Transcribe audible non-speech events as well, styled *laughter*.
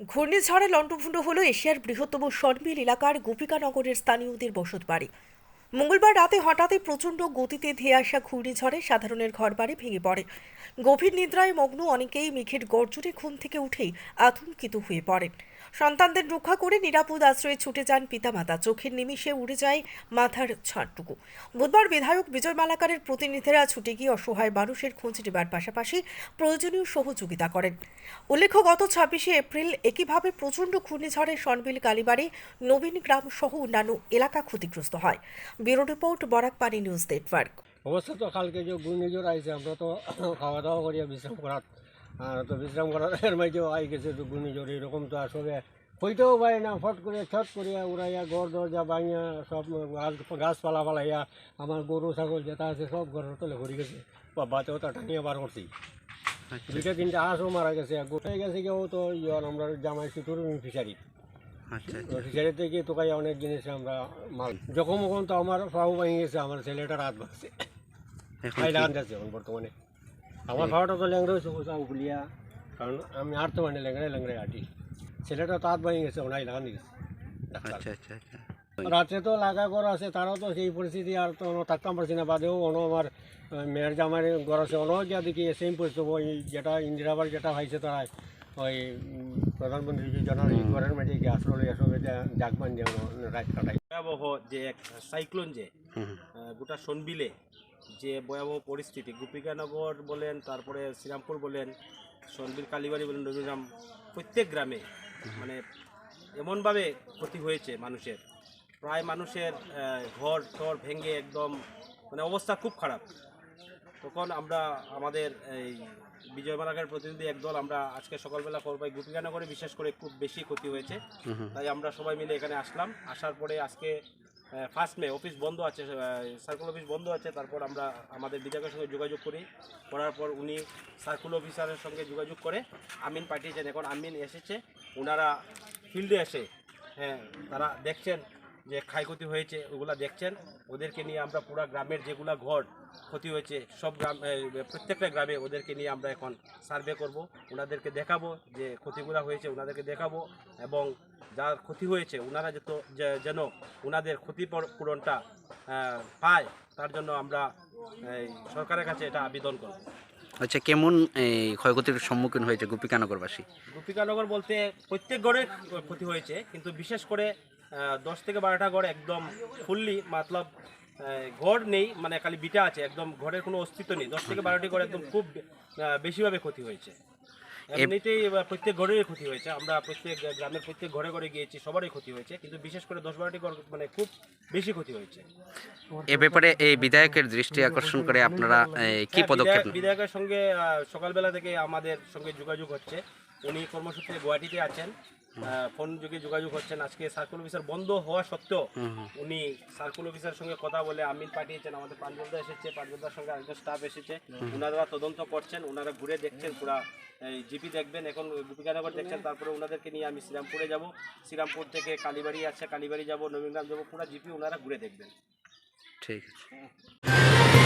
ঘূর্ণিঝড়ে লণ্ডভণ্ড হল এশিয়ার বৃহত্তম সর্মিল এলাকার গোপিকানগরের স্থানীয়দের বসত বাড়ি মঙ্গলবার রাতে হঠাৎই প্রচণ্ড গতিতে ধেয়ে আসা ঘূর্ণিঝড়ে সাধারণের ঘরবাড়ি ভেঙে পড়ে। গভীর নিদ্রায় মগ্ন অনেকেই মেঘের গর্জনে ঘুম থেকে উঠেই আতঙ্কিত হয়ে পড়েন। সন্তানদের রক্ষা করে নিরাপদ আশ্রয়ে ছুটে যান পিতামাতা। চোখের নিমিষে উড়ে যায় মাথার ছাড়টুকু বুধবার বিধায়ক বিজয় মালাকারের প্রতিনিধিরা ছুটে গিয়ে অসহায় মানুষের খোঁজ নেবার পাশাপাশি প্রয়োজনীয় সহযোগিতা করেন। উল্লেখ্য, গত ছাব্বিশে এপ্রিল একইভাবে প্রচণ্ড ঘূর্ণিঝড়ে সনবিল, কালীবাড়ি, নবীন গ্রাম সহ অন্যান্য এলাকা ক্ষতিগ্রস্ত হয়। Bureau report Barakpani news network. অবশ্য তো কালকে যে ঘূর্ণিঝড় আইছে আমরা তো *coughs* খাওয়া দাওয়া করিয়া বিশ্রাম করার। আর তো বিশ্রাম করার এর মাঝেও আই গেছে তো ঘূর্ণিঝড় এরকম তো আসলে হইতেও পারে না ফট করে ছট করিয়া উড়াইয়া ঘর দরজা ভাঙিয়া সব গাছ গাছপালা পালাইয়া আমার গরু ছাগল যেটা আছে সব ঘরের তলে ঘুরে গেছে। বা বাতেও তো টানিয়ে বার করছি। দুইটা তিনটা হাঁসও মারা গেছে গোটাই গেছে কেউ তো ইয়ার আমরা জামাই শুধুর ফিশারি আচ্ছা ফিশারি থেকে তোকাই অনেক জিনিস আমরা মাল যখন মখন তো আমার পাও ভেঙে গেছে আমার ছেলেটা রাত ভাগছে এখন খাই লাগান যাচ্ছে এখন বর্তমানে। আমার খাওয়াটা তো ল্যাংড়া হয়েছে কোথাও খুলিয়া কারণ আমি আর তো মানে ল্যাংড়াই ল্যাংড়াই আটি ছেলেটা তাঁত ভাঙি গেছে ওনাই লাগান গেছে। আচ্ছা আচ্ছা আচ্ছা। রাত্রে তো লাগা করা আছে তারাও তো সেই পরিস্থিতি আর তো থাকতাম পারছি না। বাদেও অনো আমার মেয়ের জামার ঘর আছে অনো যা দেখি সেম পরিস্থিতি যেটা ইন্দিরাবার যেটা হয়েছে তারা ওই প্রধানমন্ত্রী যোজনার এই মাঝে গ্যাস রলে এসব জাগবান যে রাত কাটাই ভয়াবহ যে এক সাইক্লোন যে গোটা সনবিলে যে ভয়াবহ পরিস্থিতি গোপিকানগর বলেন তারপরে শ্রীরামপুর বলেন সনবিল কালীবাড়ি বলেন নবীরাম প্রত্যেক গ্রামে মানে এমনভাবে ক্ষতি হয়েছে মানুষের। প্রায় মানুষের ঘর টর ভেঙে একদম মানে অবস্থা খুব খারাপ। তখন আমরা আমাদের এই বিজয় মালাকার প্রতিনিধি একদল আমরা আজকে সকালবেলা করবাই গোপিকানগরে বিশেষ করে খুব বেশি ক্ষতি হয়েছে। তাই আমরা সবাই মিলে এখানে আসলাম। আসার পরে আজকে ফার্স্ট মে অফিস বন্ধ আছে সার্কুল অফিস বন্ধ আছে তারপর আমরা আমাদের বিধায়কের সঙ্গে যোগাযোগ করি। করার পর উনি সার্কুল অফিসারের সঙ্গে যোগাযোগ করে আমিন পাঠিয়েছেন। এখন আমিন এসেছে ওনারা ফিল্ডে এসে হ্যাঁ তারা দেখছেন যে ক্ষয়ক্ষতি হয়েছে ওগুলা দেখছেন। ওদেরকে নিয়ে আমরা পুরো গ্রামের যেগুলা ঘর ক্ষতি হয়েছে সব গ্রাম প্রত্যেকটা গ্রামে ওদেরকে নিয়ে আমরা এখন সার্ভে করব। ওনাদেরকে দেখাবো যে ক্ষতিগুলো হয়েছে ওনাদেরকে দেখাবো এবং যার ক্ষতি হয়েছে ওনারা যত যেন ওনাদের ক্ষতিপূরণটা পায় তার জন্য আমরা এই, সরকারের কাছে এটা আবেদন করব। আচ্ছা কেমন এই ক্ষয়ক্ষতির সম্মুখীন হয়েছে গোপিকানগরবাসী? গোপিকানগর বলতে প্রত্যেক ঘরে ক্ষতি হয়েছে কিন্তু বিশেষ করে দশ থেকে বারোটা ঘর একদম ফুললি মতলব ঘর নেই মানে খালি বিটা আছে একদম ঘরের কোনো অস্তিত্ব নেই। দশ থেকে বারোটি ঘর একদম খুব বেশিভাবে ক্ষতি হয়েছে। এমনিতেই প্রত্যেক ঘরেরই ক্ষতি হয়েছে। আমরা প্রত্যেক গ্রামের প্রত্যেক ঘরে ঘরে গিয়েছি সবারই ক্ষতি হয়েছে কিন্তু বিশেষ করে দশ বারোটি ঘর মানে খুব বেশি ক্ষতি হয়েছে। এ ব্যাপারে এই বিধায়কের দৃষ্টি আকর্ষণ করে আপনারা কি হ্যাঁ, পদক্ষেপ বিধায়কের সঙ্গে সকালবেলা থেকে আমাদের সঙ্গে যোগাযোগ হচ্ছে। উনি কর্মসূত্রে গুয়াহাটিতে আছেন। ফোন যোগে যোগাযোগ হচ্ছেন। আজকে সার্কুল অফিসার বন্ধ হওয়া সত্ত্বেও। উনি সার্কুল অফিসারের সঙ্গে কথা বলে আমিন পাঠিয়েছেন আমাদের পাঞ্জলদা এসেছে পাঞ্জলদার সঙ্গে আরেকজন স্টাফ এসেছে। ওনারা তদন্ত করছেন ওনারা ঘুরে দেখছেন পুরা এই জিপি দেখবেন এখন গোপিকানগর দেখছেন তারপরে ওনাদেরকে নিয়ে আমি শ্রীরামপুরে যাব। শ্রীরামপুর থেকে কালীবাড়ি আছে কালীবাড়ি যাব নবীনগ্রাম যাব পুরা জিপি ওনারা ঘুরে দেখবেন। ঠিক আছে।